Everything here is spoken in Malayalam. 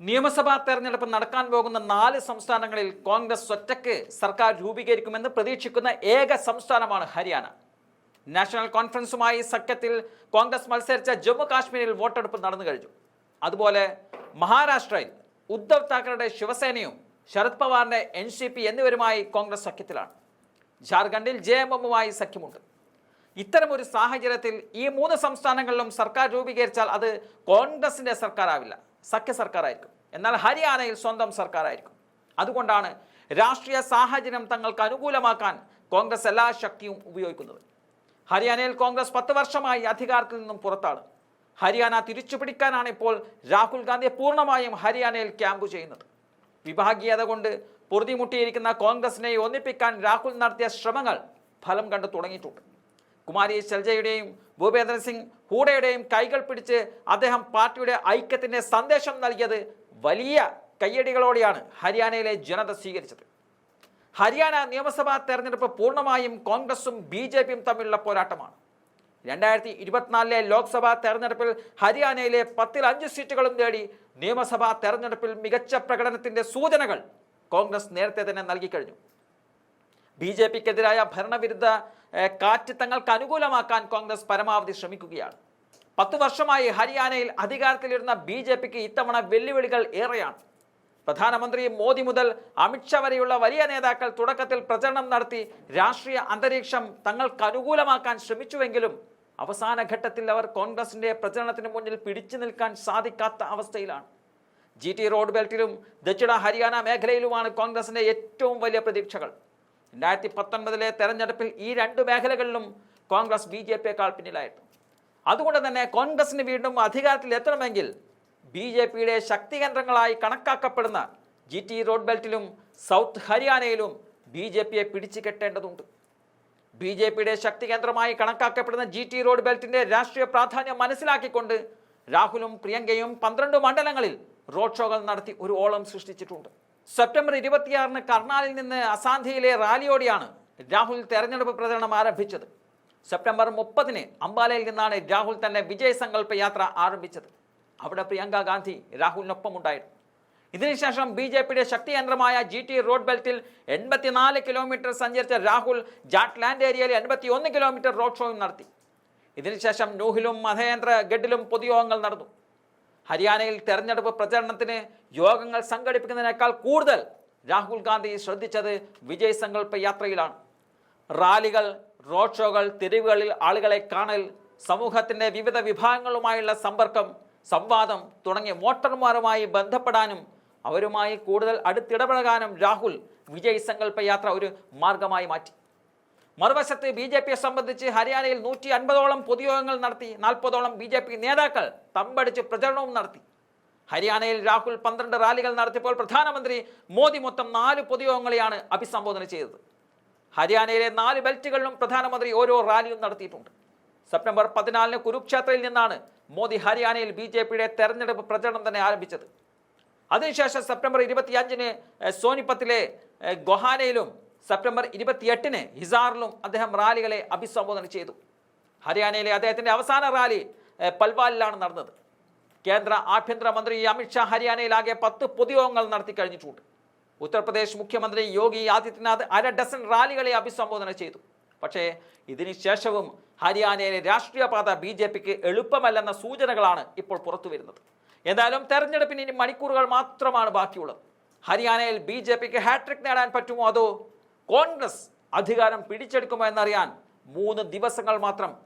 നിയമസഭാ തെരഞ്ഞെടുപ്പ് നടക്കാൻ പോകുന്ന നാല് സംസ്ഥാനങ്ങളിൽ കോൺഗ്രസ് ഒറ്റയ്ക്ക് സർക്കാർ രൂപീകരിക്കുമെന്ന് പ്രതീക്ഷിക്കുന്ന ഏക സംസ്ഥാനമാണ് ഹരിയാന. നാഷണൽ കോൺഫറൻസുമായി സഖ്യത്തിൽ കോൺഗ്രസ് മത്സരിച്ച ജമ്മു കാശ്മീരിൽ വോട്ടെടുപ്പ് നടന്നു കഴിഞ്ഞു. അതുപോലെ മഹാരാഷ്ട്രയിൽ ഉദ്ധവ് താക്കറയുടെ ശിവസേനയും ശരത് പവാറിന്റെ എൻ സി പി എന്നിവരുമായി കോൺഗ്രസ് സഖ്യത്തിലാണ്. ജാർഖണ്ഡിൽ ജെ എം എമ്മുമായി സഖ്യമുണ്ട്. ഇത്തരമൊരു സാഹചര്യത്തിൽ ഈ മൂന്ന് സംസ്ഥാനങ്ങളിലും സർക്കാർ രൂപീകരിച്ചാൽ അത് കോൺഗ്രസിന്റെ സർക്കാരാവില്ല. സഖ്യ സർക്കാരായിരിക്കും. എന്നാൽ ഹരിയാനയിൽ സ്വന്തം സർക്കാരായിരിക്കും. അതുകൊണ്ടാണ് രാഷ്ട്രീയ സാഹചര്യം തങ്ങൾക്ക് അനുകൂലമാക്കാൻ കോൺഗ്രസ് എല്ലാ ശക്തിയും ഉപയോഗിക്കുന്നത്. ഹരിയാനയിൽ കോൺഗ്രസ് പത്ത് വർഷമായി അധികാരത്തിൽ നിന്നും പുറത്താണ്. ഹരിയാന തിരിച്ചു പിടിക്കാനാണ് ഇപ്പോൾ രാഹുൽ ഗാന്ധി പൂർണമായും ഹരിയാനയിൽ ക്യാമ്പ് ചെയ്യുന്നത്. വിഭാഗീയത കൊണ്ട് പൊറുതിമുട്ടിയിരിക്കുന്ന കോൺഗ്രസിനെ ഒന്നിപ്പിക്കാൻ രാഹുൽ നടത്തിയ ശ്രമങ്ങൾ ഫലം കണ്ടു തുടങ്ങിയിട്ടുണ്ട്. കുമാരി ശൈലജയുടെയും ഭൂപേന്ദ്ര സിംഗ് ഹൂഡയുടെയും കൈകൾ പിടിച്ച് അദ്ദേഹം പാർട്ടിയുടെ ഐക്യത്തിന്റെ സന്ദേശം നൽകിയത് വലിയ കയ്യടികളോടെയാണ് ഹരിയാനയിലെ ജനത സ്വീകരിച്ചത്. ഹരിയാന നിയമസഭാ തെരഞ്ഞെടുപ്പ് പൂർണമായും കോൺഗ്രസും ബി ജെ പിയും തമ്മിലുള്ള പോരാട്ടമാണ്. രണ്ടായിരത്തി ഇരുപത്തിനാലിലെ ലോക്സഭാ തെരഞ്ഞെടുപ്പിൽ ഹരിയാനയിലെ പത്തിൽ അഞ്ച് സീറ്റുകളും നേടി നിയമസഭാ തെരഞ്ഞെടുപ്പിൽ മികച്ച പ്രകടനത്തിന്റെ സൂചനകൾ കോൺഗ്രസ് നേരത്തെ തന്നെ നൽകിക്കഴിഞ്ഞു. ബി ജെ പിക്കെതിരായ ഭരണവിരുദ്ധ കാറ്റ് തങ്ങൾക്ക് അനുകൂലമാക്കാൻ കോൺഗ്രസ് പരമാവധി ശ്രമിക്കുകയാണ്. പത്തു വർഷമായി ഹരിയാനയിൽ അധികാരത്തിലിരുന്ന ബി ജെ പിക്ക് ഇത്തവണ വെല്ലുവിളികൾ ഏറെയാണ്. പ്രധാനമന്ത്രി മോദി മുതൽ അമിത്ഷാ വരെയുള്ള വലിയ നേതാക്കൾ തുടക്കത്തിൽ പ്രചരണം നടത്തി രാഷ്ട്രീയ അന്തരീക്ഷം തങ്ങൾക്ക് അനുകൂലമാക്കാൻ ശ്രമിച്ചുവെങ്കിലും അവസാന ഘട്ടത്തിൽ അവർ കോൺഗ്രസിന്റെ പ്രചരണത്തിന് മുന്നിൽ പിടിച്ചു നിൽക്കാൻ സാധിക്കാത്ത അവസ്ഥയിലാണ്. ജി ടി റോഡ് ബെൽറ്റിലും ദക്ഷിണ ഹരിയാന മേഖലയിലുമാണ് കോൺഗ്രസിന്റെ ഏറ്റവും വലിയ പ്രതീക്ഷകൾ. രണ്ടായിരത്തി പത്തൊൻപതിലെ തെരഞ്ഞെടുപ്പിൽ ഈ രണ്ട് മേഖലകളിലും കോൺഗ്രസ് ബി ജെ പിയേക്കാൾ പിന്നിലായിരുന്നു അതുകൊണ്ട് തന്നെ കോൺഗ്രസിന് വീണ്ടും അധികാരത്തിൽ എത്തണമെങ്കിൽ ബി ജെ പിയുടെ ശക്തി കേന്ദ്രങ്ങളായി കണക്കാക്കപ്പെടുന്ന ജി ടി റോഡ് ബെൽറ്റിലും സൗത്ത് ഹരിയാനയിലും ബി ജെ പിയെ പിടിച്ചു കെട്ടേണ്ടതുണ്ട്. ബി ജെ പിയുടെ ശക്തി കേന്ദ്രമായി കണക്കാക്കപ്പെടുന്ന ജി ടി റോഡ് ബെൽറ്റിന്റെ രാഷ്ട്രീയ പ്രാധാന്യം മനസ്സിലാക്കിക്കൊണ്ട് രാഹുലും പ്രിയങ്കയും പന്ത്രണ്ട് മണ്ഡലങ്ങളിൽ റോഡ് ഷോകൾ നടത്തി ഒരു ഓളം സൃഷ്ടിച്ചിട്ടുണ്ട്. സെപ്റ്റംബർ ഇരുപത്തിയാറിന് കർണാലിൽ നിന്ന് അസാന്ധിയിലെ റാലിയോടെയാണ് രാഹുൽ തെരഞ്ഞെടുപ്പ് പ്രചരണം ആരംഭിച്ചത്. സെപ്റ്റംബർ മുപ്പതിന് അംബാലയിൽ നിന്നാണ് രാഹുൽ തന്റെ വിജയ് സങ്കല്പ യാത്ര ആരംഭിച്ചത്. അവിടെ പ്രിയങ്ക ഗാന്ധി രാഹുലിനൊപ്പം ഉണ്ടായിരുന്നു ഇതിനുശേഷം ബി ജെ പിയുടെ ശക്തി കേന്ദ്രമായ ജി ടി റോഡ് ബെൽറ്റിൽ എൺപത്തിനാല് കിലോമീറ്റർ സഞ്ചരിച്ച രാഹുൽ ജാറ്റ്ലാൻഡ് ഏരിയയിൽ എൺപത്തി ഒന്ന് കിലോമീറ്റർ റോഡ് ഷോയും നടത്തി. ഇതിനുശേഷം നൂഹിലും മഹേന്ദ്ര ഗഡിലും പൊതുയോഗങ്ങൾ നടന്നു. ഹരിയാനയിൽ തെരഞ്ഞെടുപ്പ് പ്രചരണത്തിന് യോഗങ്ങൾ സംഘടിപ്പിക്കുന്നതിനേക്കാൾ കൂടുതൽ രാഹുൽ ഗാന്ധി ശ്രദ്ധിച്ചത് വിജയ് സങ്കല്പ യാത്രയിലാണ്. റാലികൾ റോഡ് ഷോകൾ തെരുവുകളിൽ ആളുകളെ കാണൽ സമൂഹത്തിന്റെ വിവിധ വിഭാഗങ്ങളുമായുള്ള സമ്പർക്കം സംവാദം തുടങ്ങിയ വോട്ടർമാരുമായി ബന്ധപ്പെടാനും അവരുമായി കൂടുതൽ അടുത്തിടപഴകാനും രാഹുൽ വിജയ് സങ്കല്പ യാത്ര ഒരു മാർഗമായി മാറ്റി. മറുവശത്ത് ബി ജെ പിയെ സംബന്ധിച്ച് ഹരിയാനയിൽ നൂറ്റി അൻപതോളം പൊതുയോഗങ്ങൾ നടത്തി നാൽപ്പതോളം ബി ജെ പി നേതാക്കൾ തമ്പടിച്ച് പ്രചരണവും നടത്തി. ഹരിയാനയിൽ രാഹുൽ പന്ത്രണ്ട് റാലികൾ നടത്തിയപ്പോൾ പ്രധാനമന്ത്രി മോദി മൊത്തം നാല് പൊതുയോഗങ്ങളെയാണ് അഭിസംബോധന ചെയ്തത്. ഹരിയാനയിലെ നാല് ബെൽറ്റുകളിലും പ്രധാനമന്ത്രി ഓരോ റാലിയും നടത്തിയിട്ടുണ്ട്. സെപ്റ്റംബർ പതിനാലിന് കുരുക്ഷേത്രയിൽ നിന്നാണ് മോദി ഹരിയാനയിൽ ബി ജെ പിയുടെ തെരഞ്ഞെടുപ്പ് പ്രചരണം തന്നെ ആരംഭിച്ചത്. അതിനുശേഷം സെപ്റ്റംബർ ഇരുപത്തിയഞ്ചിന് സോനിപ്പത്തിലെ ഗൊഹാനയിലും സെപ്റ്റംബർ ഇരുപത്തിയെട്ടിന് ഹിസാറിലും അദ്ദേഹം റാലികളെ അഭിസംബോധന ചെയ്തു. ഹരിയാനയിലെ അദ്ദേഹത്തിന്റെ അവസാന റാലി പൽവാലിലാണ് നടന്നത്. കേന്ദ്ര ആഭ്യന്തരമന്ത്രി അമിത്ഷാ ഹരിയാനയിലാകെ പത്ത് പൊതുയോഗങ്ങൾ നടത്തി കഴിഞ്ഞിട്ടുണ്ട്. ഉത്തർപ്രദേശ് മുഖ്യമന്ത്രി യോഗി ആദിത്യനാഥ് അര ഡസൻ റാലികളെ അഭിസംബോധന ചെയ്തു. പക്ഷേ ഇതിനുശേഷവും ഹരിയാനയിലെ രാഷ്ട്രീയ പാത ബി ജെ പിക്ക് എളുപ്പമല്ലെന്ന സൂചനകളാണ് ഇപ്പോൾ പുറത്തു വരുന്നത്. എന്തായാലും തെരഞ്ഞെടുപ്പിന് ഇനി മണിക്കൂറുകൾ മാത്രമാണ് ബാക്കിയുള്ളത്. ഹരിയാനയിൽ ബി ജെ പിക്ക് ഹാട്രിക് നേടാൻ പറ്റുമോ അതോ കോൺഗ്രസ് അധികാരം പിടിച്ചെടുക്കുമോ എന്നറിയാൻ മൂന്ന് ദിവസങ്ങൾ മാത്രം